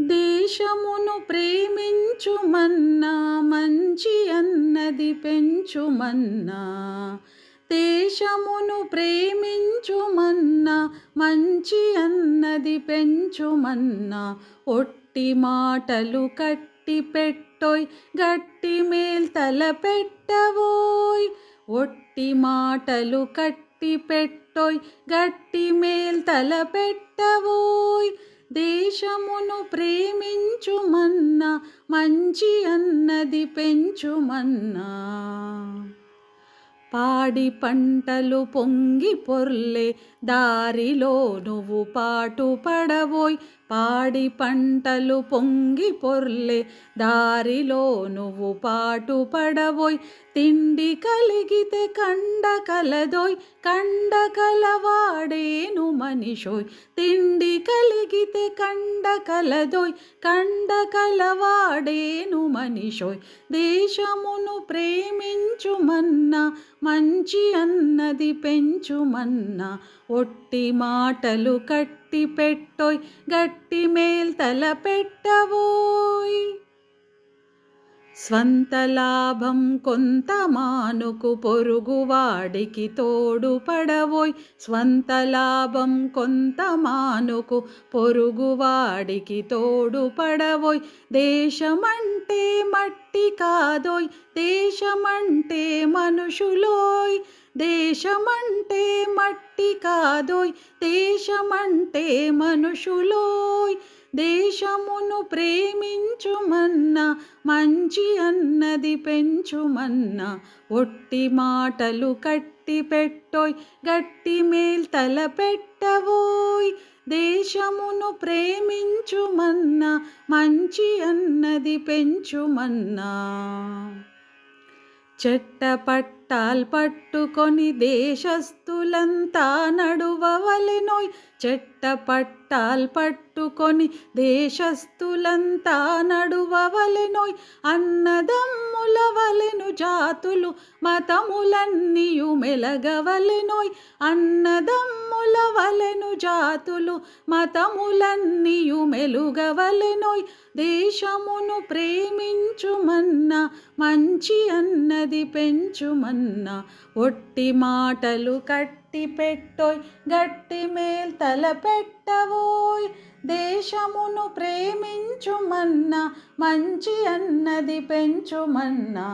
దేశమును ప్రేమించుమన్నా మంచి అన్నది పెంచుమన్నా. దేశమును ప్రేమించుమన్నా మంచి అన్నది పెంచుమన్నా. ఒట్టి మాటలు కట్టి పెట్టోయ్ గట్టి మేల్ తల పెట్టవోయ్ ఒట్టి మాటలు కట్టి పెట్టోయ్ గట్టి మేల్ తల పెట్టవోయ్ దేశమును ప్రేమించుమన్నా మంచి అన్నది పెంచుమన్నా. పాడి పంటలు పొంగి పొర్లే దారిలో నువ్వు పాటు పడవోయ్ పాడి పంటలు పొంగి పొర్లే దారిలో నువ్వు పాటు పడవోయ్ తిండి కలిగితే కండ కలదోయ్ కండ కలవాడేను మనిషోయ్. తిండి కలిగితే కండ కలదోయ్ కండ కలవాడేను మనిషోయ్. దేశమును ప్రేమించుమన్నా మంచి అన్నది పెంచుమన్నా ఒట్టి మాటలు గట్టి పెట్టోయ్ గట్టి మేల్ తల పెట్టవోయ్ స్వంత లాభం కొంత మానుకు పొరుగువాడికి తోడు పడవోయ్. స్వంత లాభం కొంత మానుకు పొరుగువాడికి తోడు పడవోయ్. దేశమంటే మట్టి కాదోయ్ దేశమంటే మనుషులోయ్. దేశమంటే మట్టి కాదోయ్ దేశమంటే మనుషులోయ్. దేశమును ప్రేమించుమన్నా మంచి అన్నది పెంచుమన్నా ఒట్టి మాటలు కట్టి పెట్టోయ్ గట్టి మేల్ తల పెట్టవోయ్ దేశమును ప్రేమించుమన్నా మంచి అన్నది పెంచుమన్నా. చెట్ట పట్టాల్ పట్టుకొని దేశస్థులంతా నడువవలెనోయ్ చెట్ట పట్టాల్ పట్టుకొని దేశస్థులంతా నడువవలెనోయ్ అన్నదమ్ముల వలెను జాతులు మతములన్నీయు మెలగవలెనోయ్ అన్నదమ్ముల జాతులు మతములన్నీయు మెలుగవలెనోయ్. దేశమును ప్రేమించుమన్నా మంచి అన్నది పెంచుమన్నా ఒట్టి మాటలు కట్టి పెట్టోయ్ గట్టి మేల్ తల పెట్టవోయ్ దేశమును ప్రేమించుమన్నా మంచి అన్నది పెంచుమన్నా.